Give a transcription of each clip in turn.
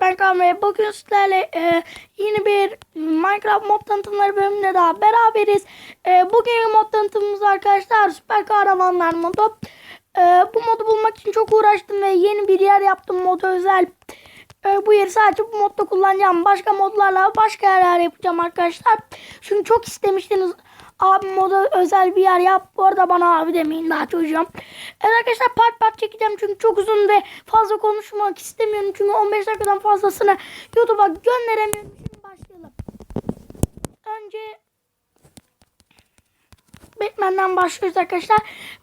ben Kaan bugün sizlerle e, yeni bir Minecraft mod tanıtımları bölümünde daha beraberiz. E, bugün mod tanıtımımız arkadaşlar süper kahramanlar modu. E, bu modu bulmak için çok uğraştım ve yeni bir yer yaptım moda özel. E, bu yeri sadece bu modda kullanacağım. Başka modlarla başka yerler yapacağım arkadaşlar. Çünkü çok istemiştiniz. Abi moda özel bir yer yap. Bu arada bana abi demeyin daha çocuğum. Evet arkadaşlar part part çekeceğim çünkü çok uzun ve fazla konuşmak istemiyorum. Çünkü 15 dakikadan fazlasını YouTube'a gönderemiyorum. Şimdi başlayalım. Önce Batman'den başlıyoruz arkadaşlar.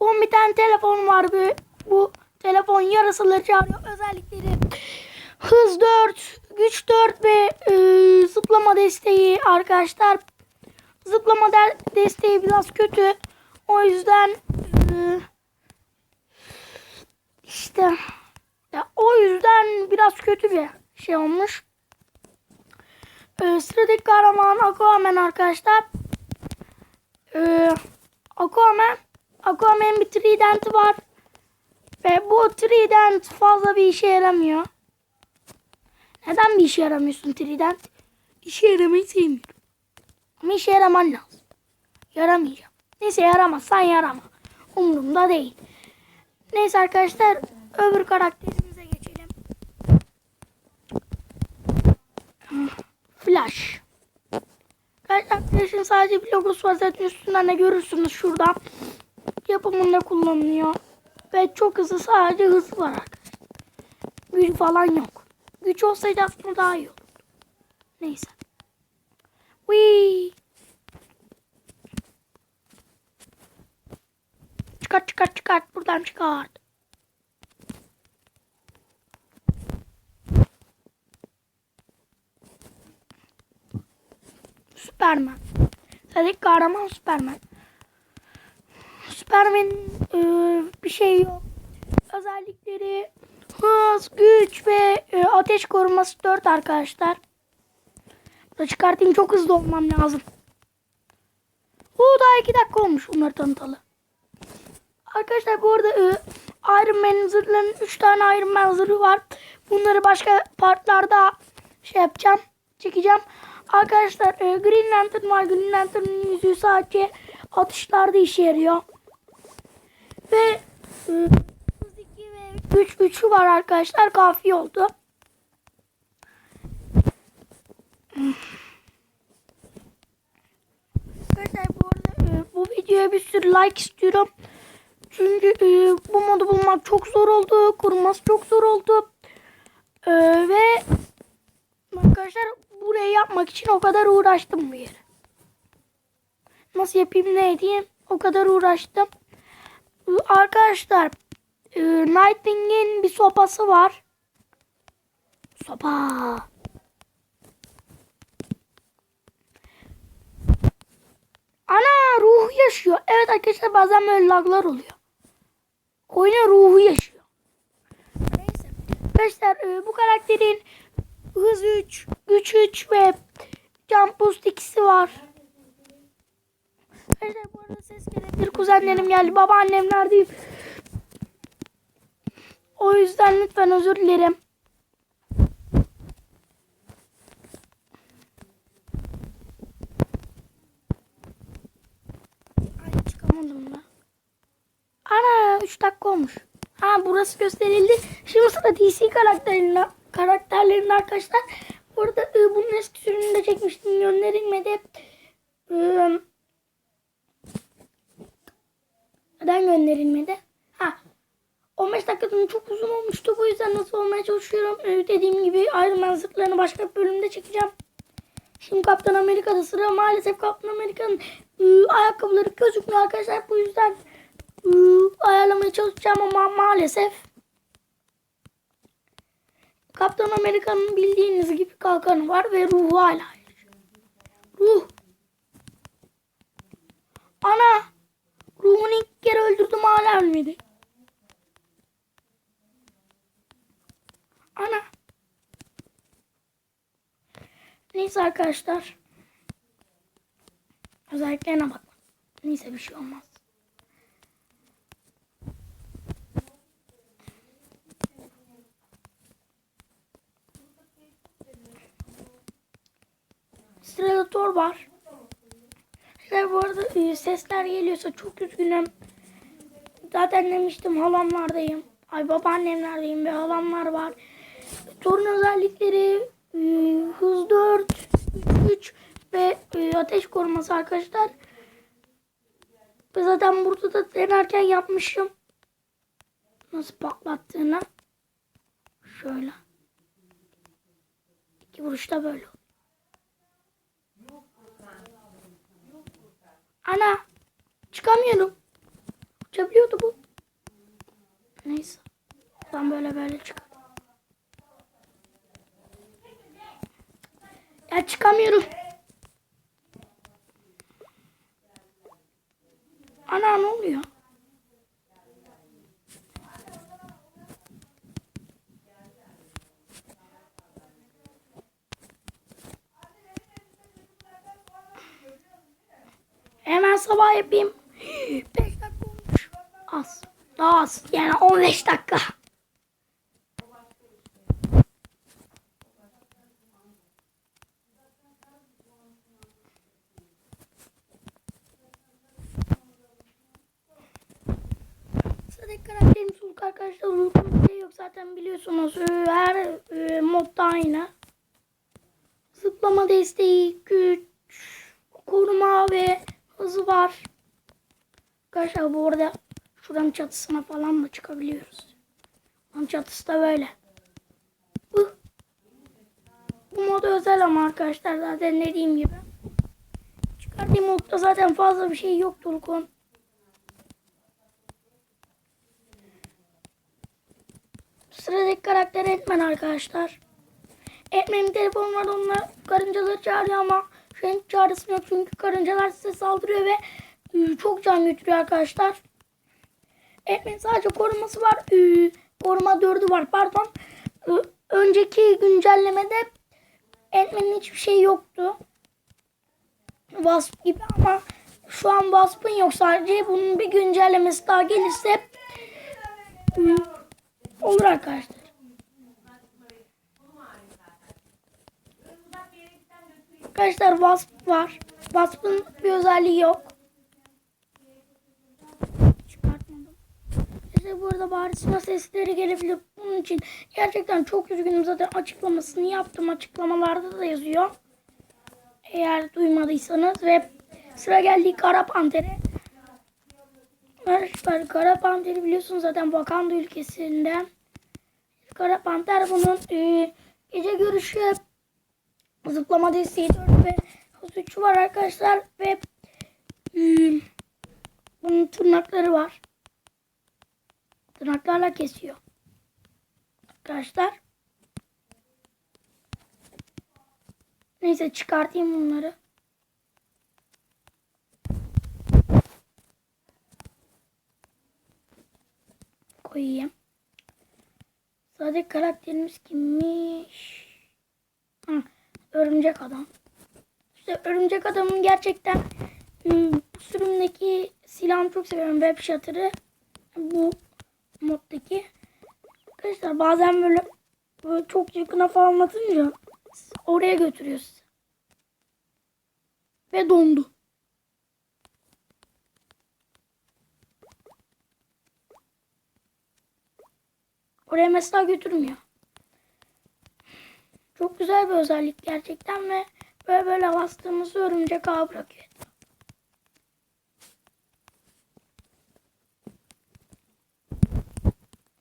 Bunun bir tane telefon var. Bu, bu telefon yarısıları çağırıyor. Özellikleri hız 4, güç 4 ve e, zıplama desteği arkadaşlar. Zıplama de- desteği biraz kötü. O yüzden e, işte ya o yüzden biraz kötü bir şey olmuş. E, sıradaki kahraman Aquaman arkadaşlar. E, Aquaman Aquaman'ın bir tridenti var. Ve bu trident fazla bir işe yaramıyor. Neden bir işe yaramıyorsun trident? İşe yaramayı sevmiyorum. Ama işe yaraman lazım. Yaramayacağım. Neyse yaramazsan yarama. Umurumda değil. Neyse arkadaşlar öbür karakterimize geçelim. Flash. Flash'ın sadece bir logosu var. Zaten üstünden de görürsünüz şurada. Yapımında kullanılıyor. Ve çok hızlı sadece hız var arkadaşlar. Güç falan yok. Güç olsaydı aslında daha iyi olurdu. Neyse. Wee. Çıkart çıkart çıkart. Buradan çıkart. Süperman. Dedik kahraman Süperman. Süperman'in e, bir şey yok. Özellikleri hız, güç ve e, ateş koruması 4 arkadaşlar. Da çıkartayım çok hızlı olmam lazım. Oo daha 2 dakika olmuş bunları tanıtalı. Arkadaşlar bu arada e, Iron Man zırhlarının 3 tane Iron Man zırhı var. Bunları başka partlarda şey yapacağım. Çekeceğim. Arkadaşlar e, Green Lantern var. Green Lantern'ın yüzüğü sadece atışlarda işe yarıyor. Ve e, hız 2 ve güç 3'ü var arkadaşlar. Kafi oldu. Arkadaşlar bu arada e, bu videoya bir sürü like istiyorum. Çünkü e, bu modu bulmak çok zor oldu. Kurması çok zor oldu. E, ve arkadaşlar burayı yapmak için o kadar uğraştım bu yere. Nasıl yapayım ne edeyim o kadar uğraştım. Arkadaşlar Nightwing'in bir sopası var. Sopa. Ana ruhu yaşıyor. Evet arkadaşlar bazen böyle laglar oluyor. Oyunun ruhu yaşıyor. Neyse. Arkadaşlar e, bu karakterin hız 3, güç 3 ve jump boost ikisi var. Arkadaşlar bu arada ses gelebilir. Kuzenlerim geldi. Babaannemler değil. O yüzden lütfen özür dilerim. Ay çıkamadım da. Ana 3 dakika olmuş. Ha burası gösterildi. Şimdi sıra DC karakterlerine, karakterlerinin arkadaşlar. Burada e, bunun eski sürümünü de çekmiştim. Gönderilmedi. E, neden gönderilmedi? Ha 15 dakikadan çok uzun olmuştu. Bu yüzden nasıl olmaya çalışıyorum. E, dediğim gibi Iron Man zırhlarını başka bir bölümde çekeceğim. Şimdi Kaptan Amerika'da sıra maalesef Kaptan Amerika'nın e, ayakkabıları gözükmüyor arkadaşlar. Bu yüzden e, ayarlamaya çalışacağım ama maalesef Kaptan Amerika'nın bildiğiniz gibi kalkanı var ve ruhu hala. Ruh. Ana. Ruhunu ilk kere öldürdüm hala ölmedi. Neyse arkadaşlar. Özelliklerine bak. Neyse bir şey olmaz. Sıralator var. Sizler bu arada e, sesler geliyorsa çok üzgünüm. Zaten demiştim halamlardayım. Ay babaannemlerdeyim ve halamlar var. Torun özellikleri e, hız 4, 3 ve e, ateş koruması arkadaşlar. Ve zaten burada da denerken yapmışım. Nasıl patlattığını. Şöyle. İki vuruşta böyle. Ana. Çıkamıyorum. Uçabiliyordu bu. Neyse. Ben böyle böyle çık. Ya çıkamıyorum. Ana ne oluyor? Hemen sabah yapayım. 5 dakika olmuş. Az. Daha az. Yani 15 dakika. Sıradaki karakterim Sulk arkadaşlar. Bir şey yok zaten biliyorsunuz. Ee, Her e, modda aynı. Zıplama desteği, güç, koruma ve hızı var. Arkadaşlar bu arada şuranın çatısına falan da çıkabiliyoruz. Onun çatısı da böyle. Bu, mod özel ama arkadaşlar zaten dediğim gibi. Çıkardığım modda zaten fazla bir şey yok Tulkun. Sıradaki karakter Etmen arkadaşlar. Etmen'in telefonu var onunla karıncaları çağırıyor ama şu an çağrısı yok çünkü karıncalar size saldırıyor ve e, çok can götürüyor arkadaşlar. Etmen'in sadece koruması var. E, Koruma 4'ü var pardon. E, Önceki güncellemede Etmen'in hiçbir şey yoktu. Wasp gibi ama şu an Wasp'ın yok sadece. Bunun bir güncellemesi daha gelirse arkadaşlar. Arkadaşlar Wasp var. Wasp'ın bir özelliği yok. İşte burada bağırışma sesleri gelebilir. Bunun için gerçekten çok üzgünüm. Zaten açıklamasını yaptım. Açıklamalarda da yazıyor. Eğer duymadıysanız ve sıra geldi Kara Panter'e. Arkadaşlar Kara Panter'i biliyorsunuz zaten Wakanda ülkesinden. Kara Panter bunun e, gece görüşü zıplama desteği 4 ve hız 3'ü var arkadaşlar ve hmm, bunun tırnakları var. Tırnaklarla kesiyor. Arkadaşlar. Neyse çıkartayım bunları. Koyayım. Sadece karakterimiz kimmiş? Hı, örümcek adam. İşte örümcek adamın gerçekten sürümdeki silahını çok seviyorum. Web Shutter'ı. Bu moddaki. Arkadaşlar bazen böyle, böyle çok yakına falan atınca oraya götürüyor sizi. Ve dondu. Oraya mesela götürmüyor. Çok güzel bir özellik gerçekten ve böyle böyle bastığımızda örümcek ağı bırakıyor.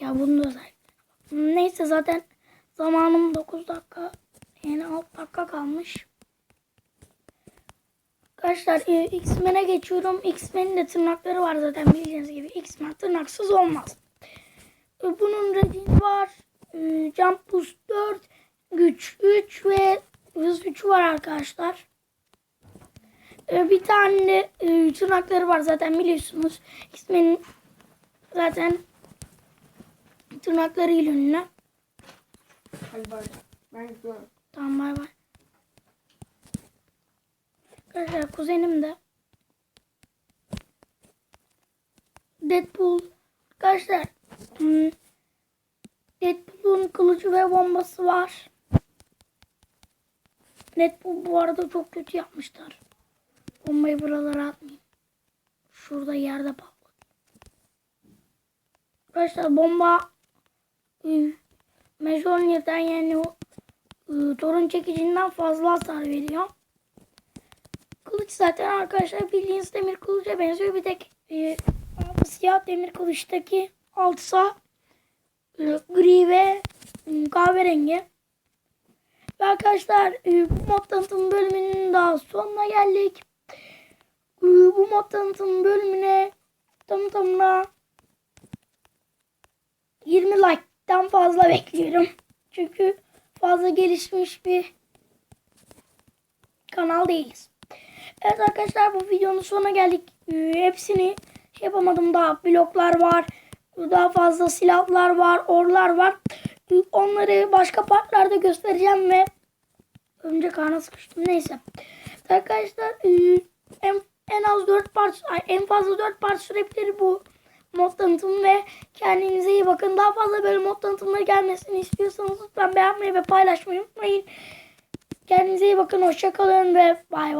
Ya bunun da özellikleri. Neyse zaten zamanım 9 dakika yani 6 dakika kalmış. Arkadaşlar e, X-Men'e geçiyorum. X-Men'in de tırnakları var zaten bildiğiniz gibi. X-Men tırnaksız olmaz. E, Bunun redini var. E, Jump Boost 4, Güç 3 ve Hız 3 var arkadaşlar. E, Bir tane e, tırnakları var zaten biliyorsunuz. X-Men'in zaten tırnaklarıyla ünlü. Hadi bay. Ben gidiyorum. Tamam bay bay. Arkadaşlar kuzenim de. Deadpool. Arkadaşlar. Hmm, Deadpool'un kılıcı ve bombası var. Net bu, arada çok kötü yapmışlar. Bombayı buralara atmayayım. Şurada yerde patladı. Arkadaşlar bomba ıı, Mjolnir'den yani o ıı, torun çekicinden fazla hasar veriyor. Kılıç zaten arkadaşlar bildiğiniz demir kılıca benziyor. Bir tek e, altı siyah demir kılıçtaki altısa e, gri ve e, kahverengi. Ve arkadaşlar e, bu mod tanıtım bölümünün daha sonuna geldik. Bu mod tanıtım bölümüne tanıtımına 20 like'tan fazla bekliyorum. Çünkü fazla gelişmiş bir kanal değiliz. Evet arkadaşlar bu videonun sonuna geldik. Hepsini şey yapamadım daha bloklar var. Daha fazla silahlar var, orlar var. Onları başka partlarda göstereceğim ve örümcek ağına sıkıştım. Neyse. Arkadaşlar e, en, en az 4 part en fazla 4 part sürebilir bu mod tanıtımı ve kendinize iyi bakın. Daha fazla böyle mod tanıtımları gelmesini istiyorsanız lütfen beğenmeyi ve paylaşmayı unutmayın. Kendinize iyi bakın. Hoşçakalın ve bay bay.